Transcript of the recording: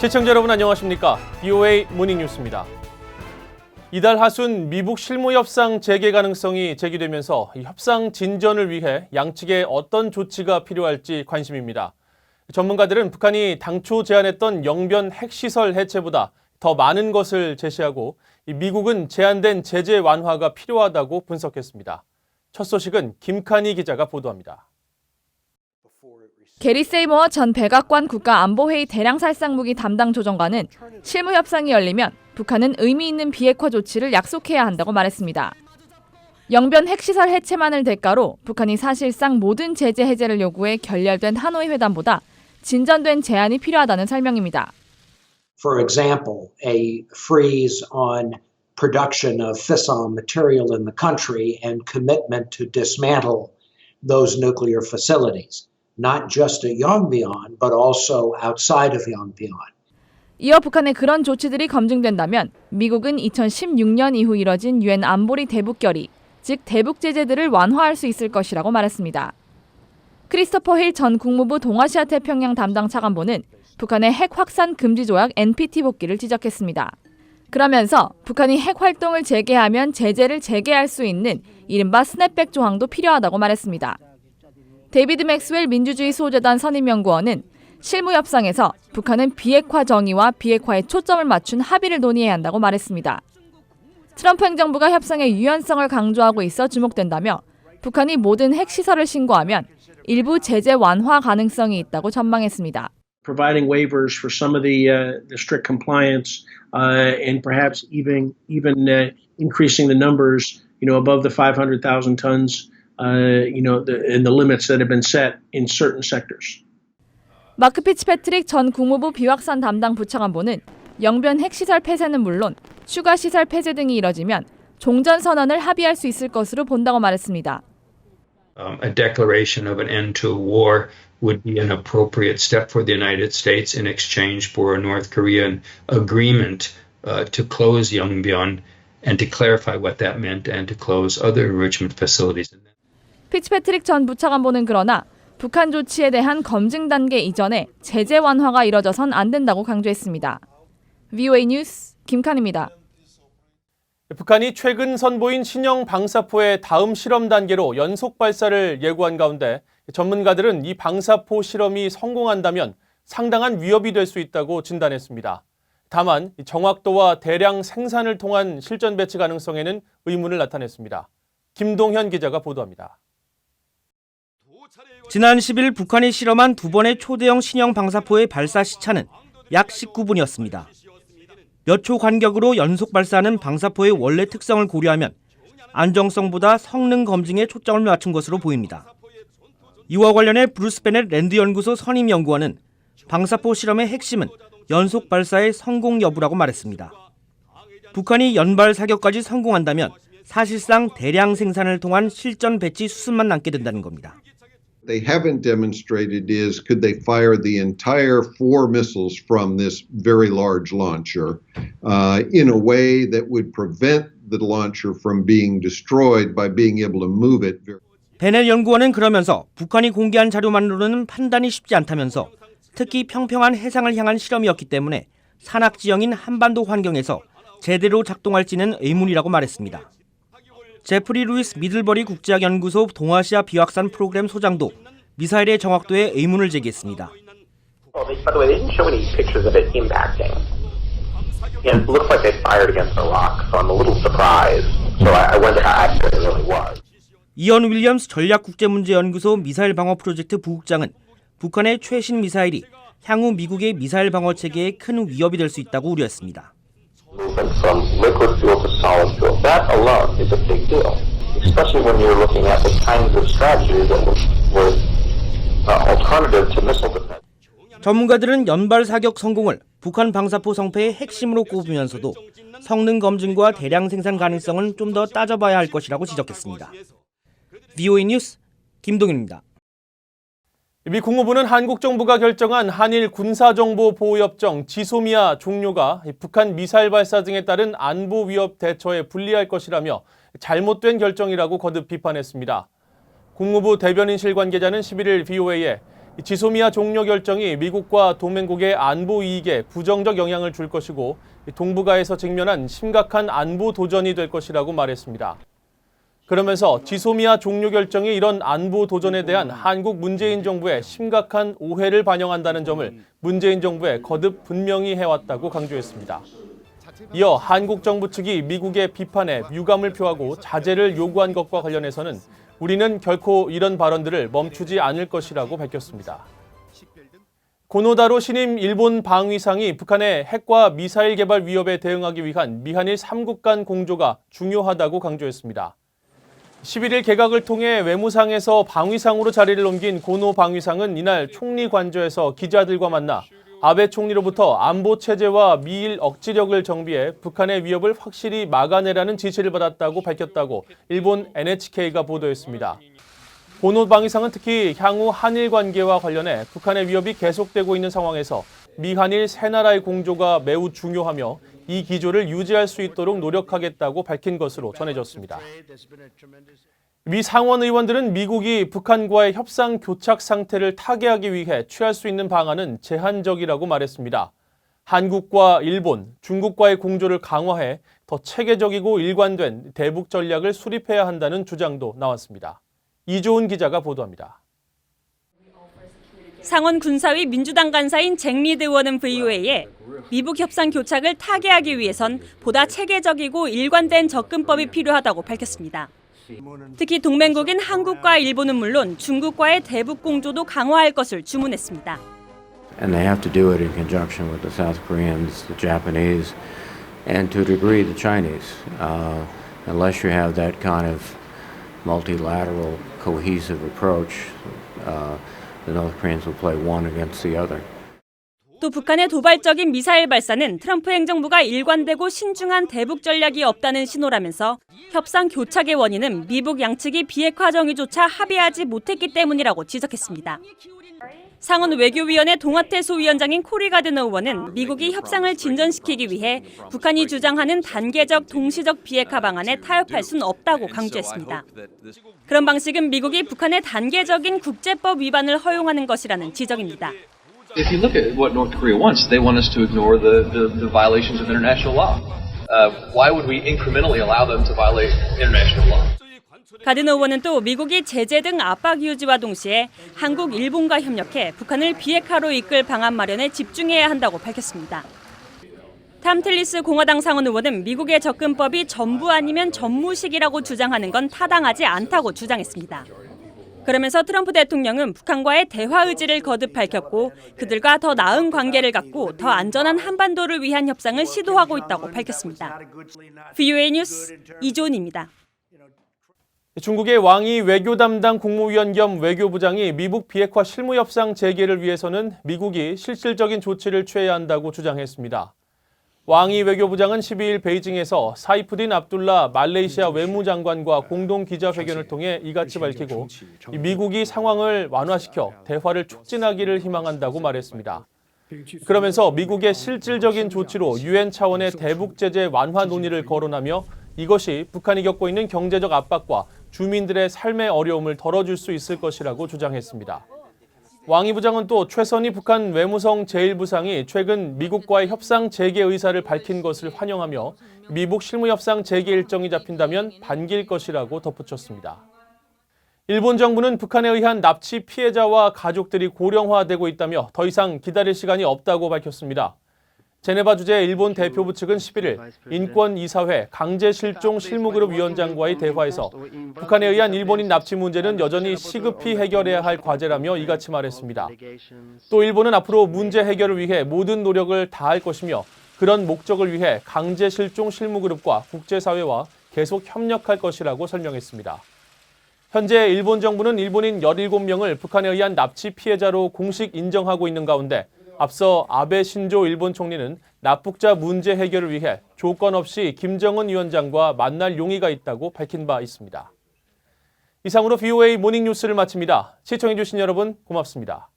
시청자 여러분 안녕하십니까? BOA 모닝뉴스입니다. 이달 하순 미북 실무 협상 재개 가능성이 제기되면서 이 협상 진전을 위해 양측에 어떤 조치가 필요할지 관심입니다. 전문가들은 북한이 당초 제안했던 영변 핵시설 해체보다 더 많은 것을 제시하고 이 미국은 제한된 제재 완화가 필요하다고 분석했습니다. 첫 소식은 김칸희 기자가 보도합니다. 게리 세이머와 전 백악관 국가안보회의 대량살상무기 담당 조정관은 실무 협상이 열리면 북한은 의미 있는 비핵화 조치를 약속해야 한다고 말했습니다. 영변 핵시설 해체만을 대가로 북한이 사실상 모든 제재 해제를 요구해 결렬된 하노이 회담보다 진전된 제안이 필요하다는 설명입니다. For example, a freeze on production of fissile material in the country and commitment to dismantle those nuclear facilities, not just at Yongbyon, but also outside of Yongbyon. 이어 북한의 그런 조치들이 검증된다면 미국은 2016년 이후 이뤄진 유엔 안보리 대북 결의, 즉 대북 제재들을 완화할 수 있을 것이라고 말했습니다. 크리스토퍼 힐 전 국무부 동아시아 태평양 담당 차관보는 북한의 핵 확산 금지 조약 NPT 복귀를 지적했습니다. 그러면서 북한이 핵 활동을 재개하면 제재를 재개할 수 있는 이른바 스냅백 조항도 필요하다고 말했습니다. 데이비드 맥스웰 민주주의 소재단 선임연구원은 실무 협상에서 북한은 비핵화 정의와 비핵화에 초점을 맞춘 합의를 논의해야 한다고 말했습니다. 트럼프 행정부가 협상의 유연성을 강조하고 있어 주목된다며 북한이 모든 핵 시설을 신고하면 일부 제재 완화 가능성이 있다고 전망했습니다. providing waivers for some of the uh, the strict compliance, uh, and perhaps even even uh, increasing the numbers, you know, above the 500,000 tons, you know, the, and the limits that have been set in certain sectors. 마크 피츠패트릭 전 국무부 비확산 담당 부차관보는 영변 핵시설 폐쇄는 물론 추가 시설 폐쇄 등이 이뤄지면 종전 선언을 합의할 수 있을 것으로 본다고 말했습니다. um, a declaration of an end to a war would be an appropriate step for the United States in exchange for a North Korean agreement uh, to close Yongbyon and to clarify what that meant and to close other enrichment facilities. 피츠패트릭 전 부차관보는 그러나 북한 조치에 대한 검증 단계 이전에 제재 완화가 이뤄져선 안 된다고 강조했습니다. VOA 뉴스 김칸입니다. 북한이 최근 선보인 신형 방사포의 다음 실험 단계로 연속 발사를 예고한 가운데 전문가들은 이 방사포 실험이 성공한다면 상당한 위협이 될 수 있다고 진단했습니다. 다만 정확도와 대량 생산을 통한 실전 배치 가능성에는 의문을 나타냈습니다. 김동현 기자가 보도합니다. 지난 10일 북한이 실험한 두 번의 초대형 신형 방사포의 발사 시차는 약 19분이었습니다. 몇 초 간격으로 연속 발사하는 방사포의 원래 특성을 고려하면 안정성보다 성능 검증에 초점을 맞춘 것으로 보입니다. 이와 관련해 브루스 베넷 랜드 연구소 선임 연구원은 방사포 실험의 핵심은 연속 발사의 성공 여부라고 말했습니다. 북한이 연발 사격까지 성공한다면 사실상 대량 생산을 통한 실전 배치 수습만 남게 된다는 겁니다. They haven't demonstrated is could they fire the entire four missiles from this very large launcher uh, in a way that would prevent the launcher from being destroyed by being able to move it 베넬 연구원은 그러면서 북한이 공개한 자료만으로는 판단이 쉽지 않다면서 특히 평평한 해상을 향한 실험이었기 때문에 산악 지형인 한반도 환경에서 제대로 작동할지는 의문이라고 말했습니다. 제프리 루이스 미들버리 국제학연구소 동아시아 비확산 프로그램 소장도 미사일의 정확도에 의문을 제기했습니다. 이언 윌리엄스 전략국제문제연구소 미사일 방어 프로젝트 부국장은 북한의 최신 미사일이 향후 미국의 미사일 방어 체계에 큰 위협이 될 수 있다고 우려했습니다. Movement from liquid fuel to solid fuel. That alone is a big deal, especially when you're looking at the kinds of strategies that were, uh, alternative to missile defense. 전문가들은 연발 사격 성공을 북한 방사포 성패의 핵심으로 꼽으면서도 성능 검증과 대량 생산 가능성은 좀 더 따져봐야 할 것이라고 지적했습니다. VOA 뉴스 김동윤입니다. 미 국무부는 한국 정부가 결정한 한일 군사정보보호협정 지소미아 종료가 북한 미사일 발사 등에 따른 안보 위협 대처에 불리할 것이라며 잘못된 결정이라고 거듭 비판했습니다. 국무부 대변인실 관계자는 11일 VOA에 이 지소미아 종료 결정이 미국과 동맹국의 안보 이익에 부정적 영향을 줄 것이고 이 동북아에서 직면한 심각한 안보 도전이 될 것이라고 말했습니다. 그러면서 지소미아 종료 결정이 이런 안보 도전에 대한 한국 문재인 정부의 심각한 오해를 반영한다는 점을 문재인 정부에 거듭 분명히 해왔다고 강조했습니다. 이어 한국 정부 측이 미국의 비판에 유감을 표하고 자제를 요구한 것과 관련해서는 우리는 결코 이런 발언들을 멈추지 않을 것이라고 밝혔습니다. 고노다로 신임 일본 방위상이 북한의 핵과 미사일 개발 위협에 대응하기 위한 미한일 3국 간 공조가 중요하다고 강조했습니다. 11일 개각을 통해 외무상에서 방위상으로 자리를 옮긴 고노 방위상은 이날 총리 관저에서 기자들과 만나 아베 총리로부터 안보 체제와 미일 억지력을 정비해 북한의 위협을 확실히 막아내라는 지시를 받았다고 밝혔다고 일본 NHK가 보도했습니다. 고노 방위상은 특히 향후 한일 관계와 관련해 북한의 위협이 계속되고 있는 상황에서 미한일 세 나라의 공조가 매우 중요하며 이 기조를 유지할 수 있도록 노력하겠다고 밝힌 것으로 전해졌습니다. 미 상원 의원들은 미국이 북한과의 협상 교착 상태를 타개하기 위해 취할 수 있는 방안은 제한적이라고 말했습니다. 한국과 일본, 중국과의 공조를 강화해 더 체계적이고 일관된 대북 전략을 수립해야 한다는 주장도 나왔습니다. 이조은 기자가 보도합니다. 상원 군사위 민주당 간사인 잭 리드 의원은 VOA에 미북 협상 교착을 타개하기 위해선 보다 체계적이고 일관된 접근법이 필요하다고 밝혔습니다. 특히 동맹국인 한국과 일본은 물론 중국과의 대북 공조도 강화할 것을 주문했습니다. and they have to do it in conjunction with the South Koreans, the Japanese, and to a degree the Chinese. Uh, unless you have that kind of multilateral, cohesive approach, uh, 또 북한의 도발적인 미사일 발사는 트럼프 행정부가 일관되고 신중한 대북 전략이 없다는 신호라면서 협상 교착의 원인은 미북 양측이 비핵화 정의조차 합의하지 못했기 때문이라고 지적했습니다. 상원 외교위원회 동아태 소위원장인 코리 가드너 의원은 미국이 협상을 진전시키기 위해 북한이 주장하는 단계적 동시적 비핵화 방안에 타협할 수는 없다고 강조했습니다. 그런 방식은 미국이 북한의 단계적인 국제법 위반을 허용하는 것이라는 지적입니다. If you look at what North Korea wants, they want us to ignore the, the, the violations of international law. Uh, why would we incrementally allow them to violate international law? 가드너 의원은 또 미국이 제재 등 압박 유지와 동시에 한국, 일본과 협력해 북한을 비핵화로 이끌 방안 마련에 집중해야 한다고 밝혔습니다. 탐틀리스 공화당 상원 의원은 미국의 접근법이 전부 아니면 전무식이라고 주장하는 건 타당하지 않다고 주장했습니다. 그러면서 트럼프 대통령은 북한과의 대화 의지를 거듭 밝혔고 그들과 더 나은 관계를 갖고 더 안전한 한반도를 위한 협상을 시도하고 있다고 밝혔습니다. VOA 뉴스 이존입니다. 중국의 왕이 외교 담당 국무위원 겸 외교부장이 미북 비핵화 실무 협상 재개를 위해서는 미국이 실질적인 조치를 취해야 한다고 주장했습니다. 왕이 외교부장은 12일 베이징에서 사이프딘 압둘라 말레이시아 외무장관과 공동 기자회견을 통해 이같이 밝히고 미국이 상황을 완화시켜 대화를 촉진하기를 희망한다고 말했습니다. 그러면서 미국의 실질적인 조치로 유엔 차원의 대북 제재 완화 논의를 거론하며 이것이 북한이 겪고 있는 경제적 압박과 주민들의 삶의 어려움을 덜어줄 수 있을 것이라고 주장했습니다. 왕이 부장은 또 최선희 북한 외무성 제1부상이 최근 미국과의 협상 재개 의사를 밝힌 것을 환영하며 미북 실무협상 재개 일정이 잡힌다면 반길 것이라고 덧붙였습니다. 일본 정부는 북한에 의한 납치 피해자와 가족들이 고령화되고 있다며 더 이상 기다릴 시간이 없다고 밝혔습니다. 제네바 주재 일본 대표부 측은 11일 인권이사회 강제실종 실무그룹 위원장과의 대화에서 북한에 의한 일본인 납치 문제는 여전히 시급히 해결해야 할 과제라며 이같이 말했습니다. 또 일본은 앞으로 문제 해결을 위해 모든 노력을 다할 것이며 그런 목적을 위해 강제실종 실무그룹과 국제사회와 계속 협력할 것이라고 설명했습니다. 현재 일본 정부는 일본인 17명을 북한에 의한 납치 피해자로 공식 인정하고 있는 가운데 앞서 아베 신조 일본 총리는 납북자 문제 해결을 위해 조건 없이 김정은 위원장과 만날 용의가 있다고 밝힌 바 있습니다. 이상으로 VOA 모닝 뉴스를 마칩니다. 시청해주신 여러분 고맙습니다.